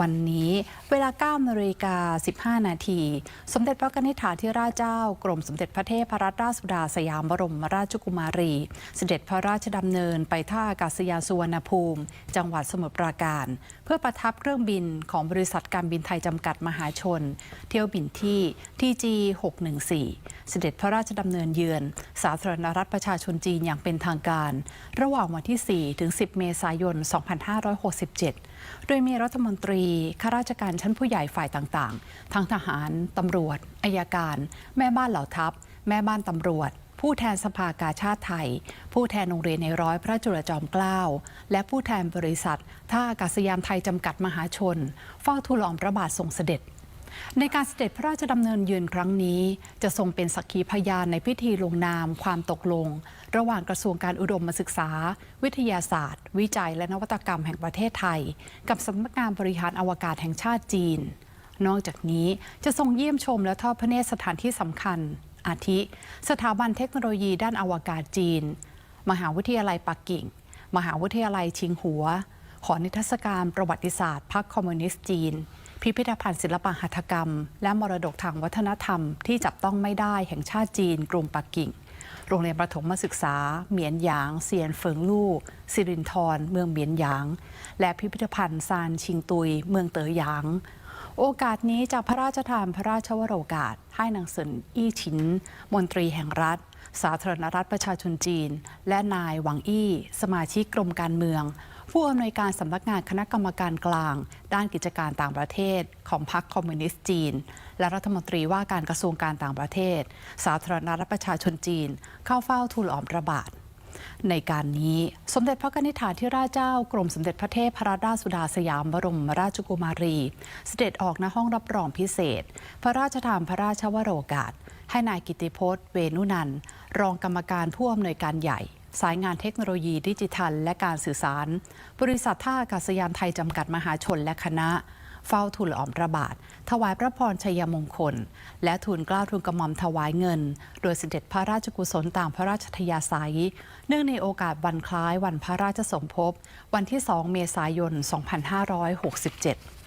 วันนี้เวลา9นาฬิกา15 นาที สมเด็จพระนิธิถาธิราชเจ้า กรมสมเด็จพระเทพรัตนราชสุดาสยามบรมราชกุมารี เสด็จพระราชดำเนินไปท่าอากาศยานสุวรรณภูมิ จังหวัดสมุทรปราการ เพื่อประทับเครื่องบินของบริษัทการบินไทยจำกัดมหาชน เที่ยวบินที่ TG 614 เสด็จพระราชดำเนินเยือน สาธารณรัฐประชาชนจีนอย่างเป็นทางการ ระหว่างวันที่ 4 ถึง 10 เมษายน 2567 โดยมีรัฐมนตรีข้าราชการชั้นผู้ใหญ่ฝ่ายต่างๆ ทั้งทหาร ตำรวจอายการ แม่บ้านเหล่าทัพ แม่บ้านตำรวจ ผู้แทนสภากาชาติไทย ผู้แทนโรงเรียนในร้อยพระจุลจอมเกล้า และผู้แทนบริษัทท่าอากาศยานไทยจำกัดมหาชน เฝ้าทูลอองพระบาททรงเสด็จ ในการเสด็จพระราชดำเนินเยือนครั้งนี้ จะทรงเป็นสักขีพยานในพิธีลงนามความตกลง ระหว่างกระทรวงการอุดมศึกษา วิทยาศาสตร์ วิจัยและนวัตกรรมแห่งประเทศไทย กับสำนักงานบริหารอวกาศแห่งชาติจีน นอกจากนี้จะทรงเยี่ยมชมและทอดพระเนตรสถานที่สำคัญ อาทิ สถาบันเทคโนโลยีด้านอวกาศจีน มหาวิทยาลัยปักกิ่ง มหาวิทยาลัยชิงหัวหอนิทรรศการประวัติศาสตร์พรรคคอมมิวนิสต์จีน พิพิธภัณฑ์ศิลปหัตถกรรม และมรดกทางวัฒนธรรมที่จับต้องไม่ได้แห่งชาติจีนกรุงปักกิ่ง โรงเรียนประถมศึกษา เหมียนหยาง เซียนเฟิงลู่สิรินทรเมืองเหมียนหยาง และพิพิธภัณฑ์ซานชิงตุย เมืองเต๋อหยาง โอกาสนี้จะพระราชทานพระราชวโรกาสให้นางเซินอี้ฉิน มนตรีแห่งรัฐ สาธารณรัฐประชาชนจีน และนายหวังอี้ สมาชิกกรมการเมือง ผู้อำนวยการสำนักงานคณะกรรมการกลาง ด้านกิจการต่างประเทศ ของพรรคคอมมิวนิสต์จีน และรัฐมนตรีว่าการกระทรวงการต่างประเทศ สาธารณรัฐประชาชนจีน เข้าเฝ้าทูลอองพระบาทในการนี้สมเด็จพระนิธิถาธิราชเจ้ากรมสมเด็จพระเทพรัตนราชสุดาสยามบรมราชกุมารี เสด็จออกณห้องรับรองพิเศษ พระราชทานพระราชวโรกาส ให้นายกิติพจน์ เวนุนันรองกรรมการผู้อำนวยการใหญ่ สายงานเทคโนโลยีดิจิทัล และการสื่อสาร บริษัทท่าอากาศยานไทยจำกัดมหาชนและคณะ เฝ้าทูลละอองพระบาท ถวายพระพรชัยมงคล และทูลกล้าทูลกระหม่อมถวายเงิน โดยเสด็จพระราชกุศลตามพระราชทยาศัย เนื่องในโอกาสวันคล้ายวันพระราชสมภพวันที่ 2 เมษายน 2567